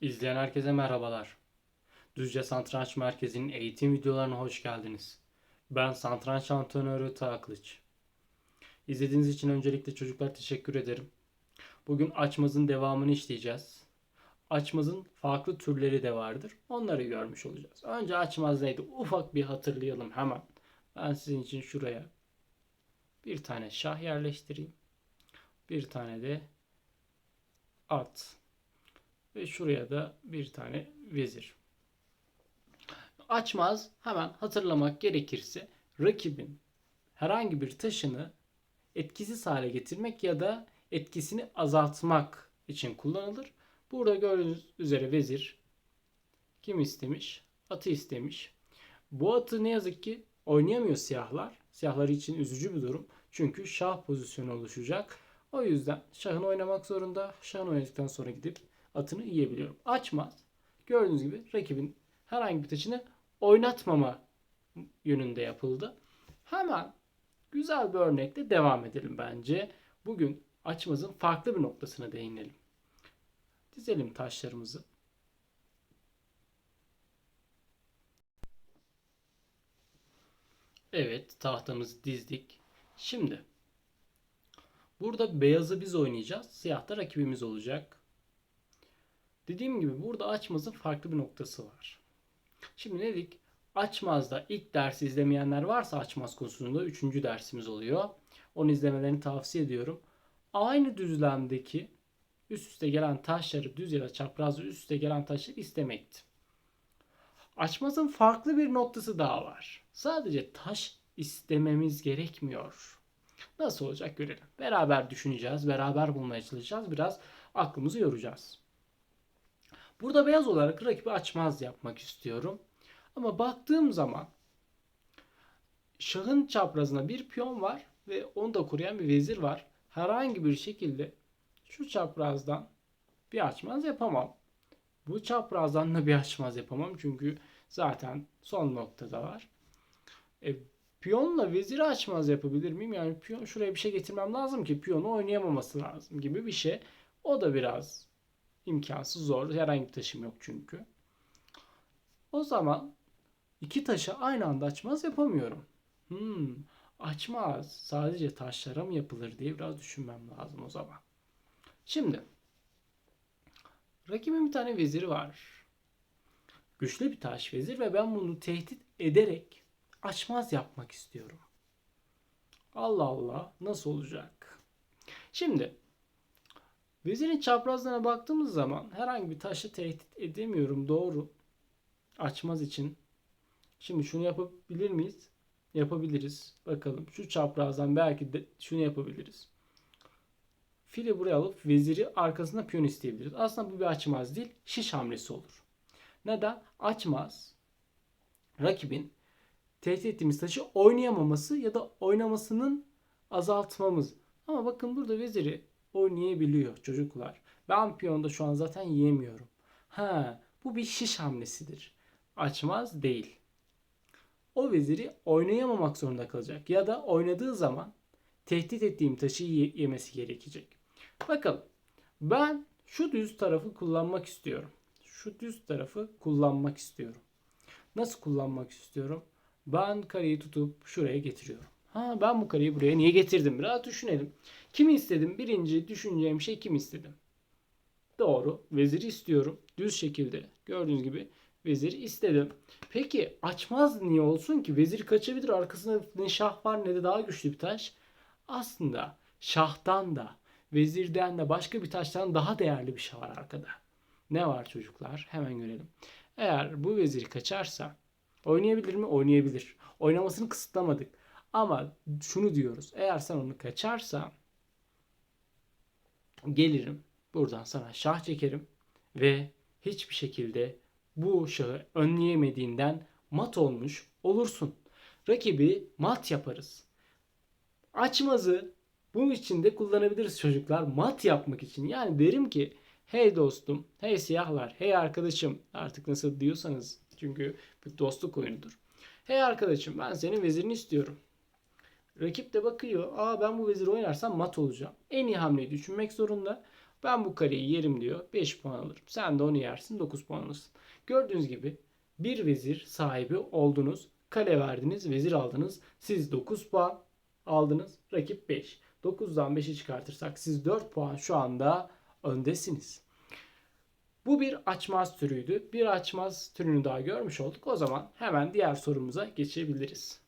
İzleyen herkese merhabalar. Düzce Satranç Merkezi'nin eğitim videolarına hoş geldiniz. Ben satranç antrenörü Taha Kılıç. İzlediğiniz için öncelikle çocuklar teşekkür ederim. Bugün açmazın devamını işleyeceğiz. Açmazın farklı türleri de vardır. Onları görmüş olacağız. Önce açmaz neydi? Ufak bir hatırlayalım hemen. Ben sizin için şuraya bir tane şah yerleştireyim. Bir tane de at. Ve şuraya da bir tane vezir. Açmaz hemen hatırlamak gerekirse rakibin herhangi bir taşını etkisiz hale getirmek ya da etkisini azaltmak için kullanılır. Burada gördüğünüz üzere vezir kim istemiş? Atı istemiş. Bu atı ne yazık ki oynayamıyor siyahlar. Siyahlar için üzücü bir durum. Çünkü şah pozisyonu oluşacak. O yüzden şahını oynamak zorunda. Şahını oynadıktan sonra gidip atını yiyebiliyorum. Açmaz. Gördüğünüz gibi rakibin herhangi bir taşını oynatmama yönünde yapıldı. Hemen güzel bir örnekle devam edelim bence. Bugün açmazın farklı bir noktasına değinelim. Dizelim taşlarımızı. Evet, tahtamızı dizdik. Şimdi burada beyazı biz oynayacağız. Siyah da rakibimiz olacak. Dediğim gibi burada açmazın farklı bir noktası var. Şimdi ne dedik? Açmaz'da ilk dersi izlemeyenler varsa açmaz konusunda 3. dersimiz oluyor. Onu izlemelerini tavsiye ediyorum. Aynı düzlemdeki üst üste gelen taşları düz ya da çaprazlı üst üste gelen taşları istemekti. Açmazın farklı bir noktası daha var. Sadece taş istememiz gerekmiyor. Nasıl olacak görelim. Beraber düşüneceğiz, beraber bulmaya çalışacağız. Biraz aklımızı yoracağız. Burada beyaz olarak rakibi açmaz yapmak istiyorum. Ama baktığım zaman şahın çaprazına bir piyon var ve onu da koruyan bir vezir var. Herhangi bir şekilde şu çaprazdan bir açmaz yapamam. Bu çaprazdan da bir açmaz yapamam çünkü zaten son noktada var. E, piyonla veziri açmaz yapabilir miyim? Yani piyon şuraya bir şey getirmem lazım ki piyonu oynayamaması lazım gibi bir şey. O da biraz imkansız zor. Herhangi bir taşım yok çünkü. O zaman iki taşı aynı anda açmaz yapamıyorum. Hmm, açmaz. Sadece taşlara mı yapılır diye biraz düşünmem lazım o zaman. Şimdi rakibin bir tane veziri var. Güçlü bir taş vezir ve ben bunu tehdit ederek açmaz yapmak istiyorum. Allah Allah nasıl olacak? Şimdi Vezirin çaprazlarına baktığımız zaman herhangi bir taşı tehdit edemiyorum. Doğru. Açmaz için. Şimdi şunu yapabilir miyiz? Yapabiliriz. Bakalım. Şu çaprazdan belki de şunu yapabiliriz. Fili buraya alıp veziri arkasında piyon isteyebiliriz. Aslında bu bir açmaz değil. Şiş hamlesi olur. Neden? Açmaz. Rakibin tehdit ettiğimiz taşı oynayamaması ya da oynamasının azaltmamız. Ama bakın burada veziri oynayabiliyor çocuklar. Ben piyonda şu an zaten yiyemiyorum. Ha, bu bir şiş hamlesidir. Açmaz değil. O veziri oynayamamak zorunda kalacak. Ya da oynadığı zaman tehdit ettiğim taşı yemesi gerekecek. Bakalım. Ben şu düz tarafı kullanmak istiyorum. Şu düz tarafı kullanmak istiyorum. Nasıl kullanmak istiyorum? Ben kareyi tutup şuraya getiriyorum. Ha ben bu kareyi buraya niye getirdim? Biraz düşünelim. Kimi istedim? Birinci düşüneceğim şey kim istedim? Doğru. Veziri istiyorum. Düz şekilde. Gördüğünüz gibi veziri istedim. Peki açmaz niye olsun ki? Vezir kaçabilir. Arkasında ne şah var ne de daha güçlü bir taş. Aslında şahtan da vezirden de başka bir taştan daha değerli bir şey var arkada. Ne var çocuklar? Hemen görelim. Eğer bu vezir kaçarsa oynayabilir mi? Oynayabilir. Oynamasını kısıtlamadık. Ama şunu diyoruz. Eğer sen onu kaçarsa gelirim. Buradan sana şah çekerim ve hiçbir şekilde bu şahı önleyemediğinden mat olmuş olursun. Rakibi mat yaparız. Açmazı bunun için de kullanabiliriz çocuklar. Mat yapmak için. Yani derim ki hey dostum, hey siyahlar, hey arkadaşım artık nasıl diyorsanız çünkü bir dostluk oyunudur. Hey arkadaşım ben senin vezirini istiyorum. Rakip de bakıyor. Aa ben bu veziri oynarsam mat olacağım. En iyi hamleyi düşünmek zorunda. Ben bu kareyi yerim diyor. 5 puan alırım. Sen de onu yersin 9 puan alırsın. Gördüğünüz gibi bir vezir sahibi oldunuz. Kale verdiniz, vezir aldınız. Siz 9 puan aldınız. Rakip 5. 9'dan 5'i çıkartırsak siz 4 puan şu anda öndesiniz. Bu bir açmaz türüydü. Bir açmaz türünü daha görmüş olduk. O zaman hemen diğer sorumuza geçebiliriz.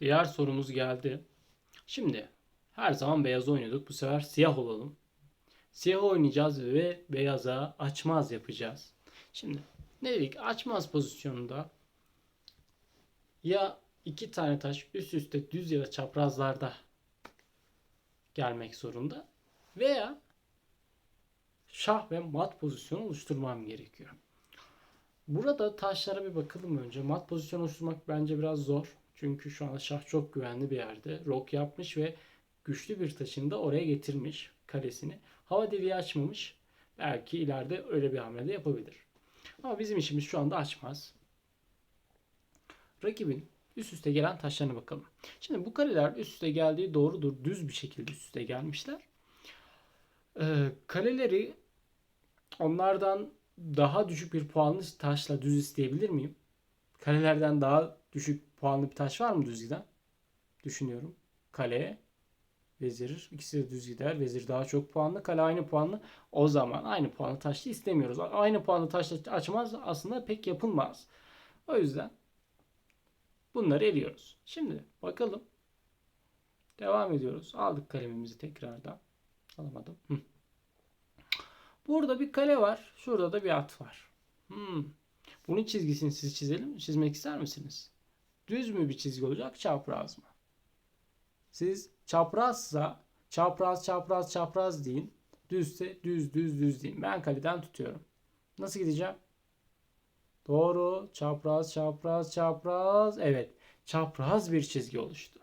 Diğer sorumuz geldi. Şimdi her zaman beyaz oynuyorduk. Bu sefer siyah olalım. Siyah oynayacağız ve beyaza açmaz yapacağız. Şimdi ne dedik? Açmaz pozisyonunda ya iki tane taş üst üste düz ya da çaprazlarda gelmek zorunda veya şah ve mat pozisyonu oluşturmam gerekiyor. Burada taşlara bir bakalım önce. Mat pozisyon oluşturmak bence biraz zor. Çünkü şu anda şah çok güvenli bir yerde. Rok yapmış ve güçlü bir taşını da oraya getirmiş kalesini. Hava deliği açmamış. Belki ileride öyle bir hamle de yapabilir. Ama bizim işimiz şu anda açmaz. Rakibin üst üste gelen taşlarına bakalım. Şimdi bu kareler üst üste geldiği doğrudur. Düz bir şekilde üst üste gelmişler. Ee, kaleleri onlardan daha düşük bir puanlı taşla düz isteyebilir miyim? Kalelerden daha düşük puanlı bir taş var mı düz giden? Düşünüyorum. Kale, vezir. ikisi de düz gider. Vezir daha çok puanlı. Kale aynı puanlı. O zaman aynı puanlı taşlı istemiyoruz. Aynı puanlı taşla açmaz aslında pek yapılmaz. O yüzden bunları eliyoruz. Şimdi bakalım. Devam ediyoruz. Aldık kalemimizi tekrardan. Alamadım. Burada bir kale var. Şurada da bir at var. Hmm. Bunun çizgisini siz çizelim. Çizmek ister misiniz? Düz mü bir çizgi olacak, çapraz mı? Siz çaprazsa çapraz çapraz çapraz deyin. Düzse düz düz düz deyin. Ben kaleden tutuyorum. Nasıl gideceğim? Doğru. Çapraz çapraz çapraz. Evet. Çapraz bir çizgi oluştu.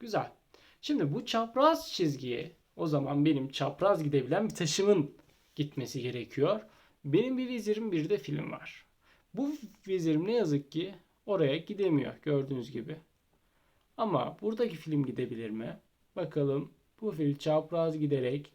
Güzel. Şimdi bu çapraz çizgiye o zaman benim çapraz gidebilen bir taşımın gitmesi gerekiyor. Benim bir vezirim bir de film var. Bu vezirim ne yazık ki oraya gidemiyor gördüğünüz gibi. Ama buradaki film gidebilir mi? Bakalım bu fil çapraz giderek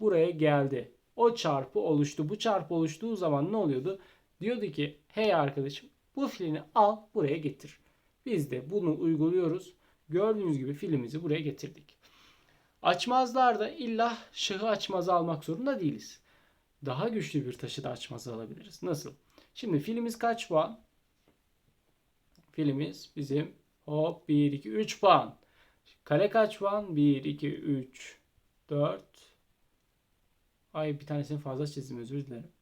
buraya geldi. O çarpı oluştu. Bu çarpı oluştuğu zaman ne oluyordu? Diyordu ki hey arkadaşım bu filini al buraya getir. Biz de bunu uyguluyoruz. Gördüğünüz gibi filimizi buraya getirdik. Açmazlarda illa şahı açmazı almak zorunda değiliz. Daha güçlü bir taşı da açmazı alabiliriz. Nasıl? Şimdi filimiz kaç puan? Filimiz bizim hop 1, 2, 3 puan. Kare kaç puan? 1, 2, 3, 4. Ay bir tanesini fazla çizdim özür dilerim.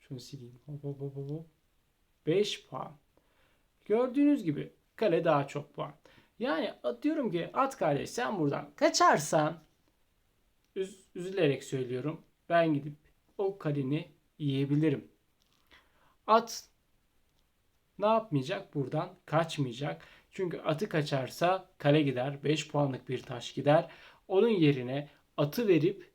Şunu sileyim. Hop hop hop hop. 5 puan. Gördüğünüz gibi kale daha çok puan. Yani diyorum ki at kardeş sen buradan kaçarsan üz üzülerek söylüyorum. Ben gidip o kaleni yiyebilirim. At ne yapmayacak? Buradan kaçmayacak. Çünkü atı kaçarsa kale gider. 5 puanlık bir taş gider. Onun yerine atı verip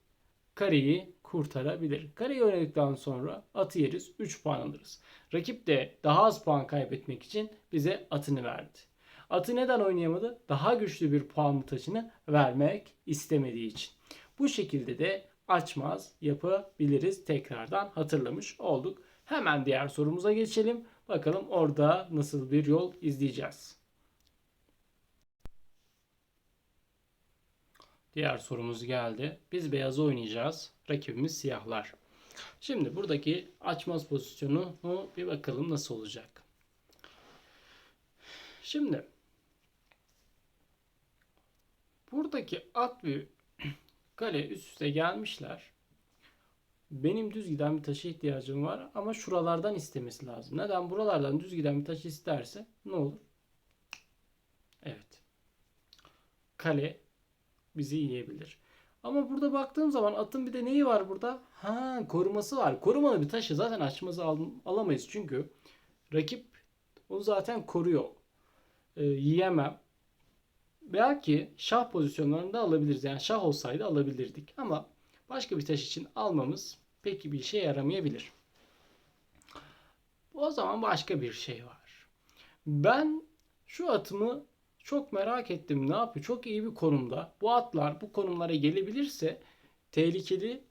kareyi kurtarabilir. Kareyi oynadıktan sonra atı yeriz. 3 puan alırız. Rakip de daha az puan kaybetmek için bize atını verdi. Atı neden oynayamadı? Daha güçlü bir puanlı taşını vermek istemediği için. Bu şekilde de açmaz yapabiliriz. Tekrardan hatırlamış olduk. Hemen diğer sorumuza geçelim. Bakalım orada nasıl bir yol izleyeceğiz. Diğer sorumuz geldi. Biz beyaz oynayacağız. Rakibimiz siyahlar. Şimdi buradaki açmaz pozisyonu bir bakalım nasıl olacak. Şimdi buradaki at ve kale üst üste gelmişler. Benim düz giden bir taşa ihtiyacım var ama şuralardan istemesi lazım. Neden? Buralardan düz giden bir taş isterse ne olur? Evet. Kale bizi yiyebilir. Ama burada baktığım zaman atın bir de neyi var burada? Ha koruması var. Korumalı bir taşı zaten açmazı al alamayız. Çünkü rakip onu zaten koruyor. Ee, yiyemem. Belki şah pozisyonlarında alabiliriz. Yani şah olsaydı alabilirdik. Ama başka bir taş için almamız pek bir işe yaramayabilir. O zaman başka bir şey var. Ben şu atımı Çok merak ettim ne yapıyor? Çok iyi bir konumda. Bu atlar bu konumlara gelebilirse tehlikeli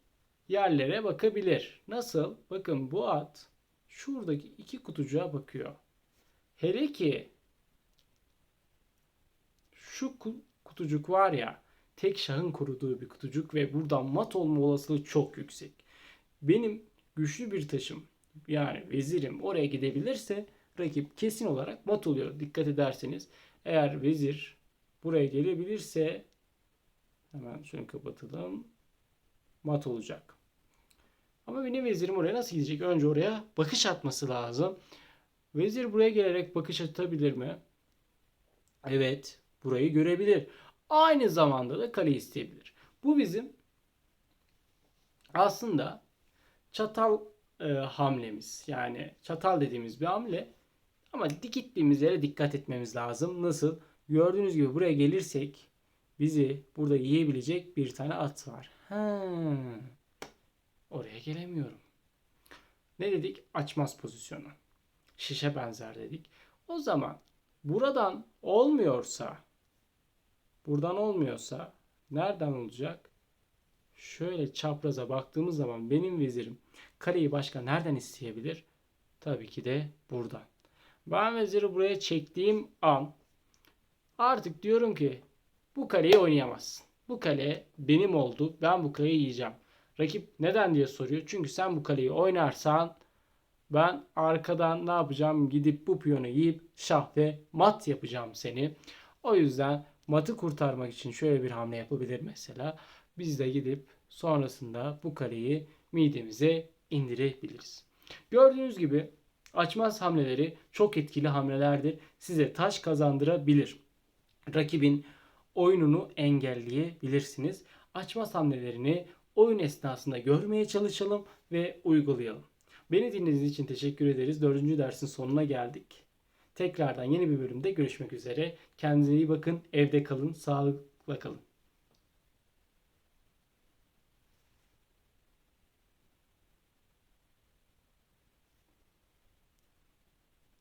yerlere bakabilir. Nasıl? Bakın bu at şuradaki iki kutucuğa bakıyor. Hele ki şu ku- kutucuk var ya tek şahın koruduğu bir kutucuk ve buradan mat olma olasılığı çok yüksek. Benim güçlü bir taşım yani vezirim oraya gidebilirse rakip kesin olarak mat oluyor. Dikkat ederseniz eğer vezir buraya gelebilirse hemen şunu kapatalım. Mat olacak. Ama benim vezirim oraya nasıl gidecek? Önce oraya bakış atması lazım. Vezir buraya gelerek bakış atabilir mi? Evet, burayı görebilir. Aynı zamanda da kale isteyebilir. Bu bizim aslında çatal e, hamlemiz. Yani çatal dediğimiz bir hamle. Ama gittiğimiz yere dikkat etmemiz lazım. Nasıl? Gördüğünüz gibi buraya gelirsek bizi burada yiyebilecek bir tane at var. Ha. Oraya gelemiyorum. Ne dedik? Açmaz pozisyonu. Şişe benzer dedik. O zaman buradan olmuyorsa buradan olmuyorsa nereden olacak? Şöyle çapraza baktığımız zaman benim vezirim kaleyi başka nereden isteyebilir? Tabii ki de buradan. Ben veziri buraya çektiğim an artık diyorum ki bu kaleyi oynayamazsın. Bu kale benim oldu. Ben bu kaleyi yiyeceğim. Rakip neden diye soruyor. Çünkü sen bu kaleyi oynarsan ben arkadan ne yapacağım? Gidip bu piyonu yiyip şah ve mat yapacağım seni. O yüzden matı kurtarmak için şöyle bir hamle yapabilir mesela. Biz de gidip sonrasında bu kaleyi midemize indirebiliriz. Gördüğünüz gibi açmaz hamleleri çok etkili hamlelerdir. Size taş kazandırabilir. Rakibin oyununu engelleyebilirsiniz. Açmaz hamlelerini oyun esnasında görmeye çalışalım ve uygulayalım. Beni dinlediğiniz için teşekkür ederiz. Dördüncü dersin sonuna geldik. Tekrardan yeni bir bölümde görüşmek üzere. Kendinize iyi bakın. Evde kalın. Sağlıkla kalın.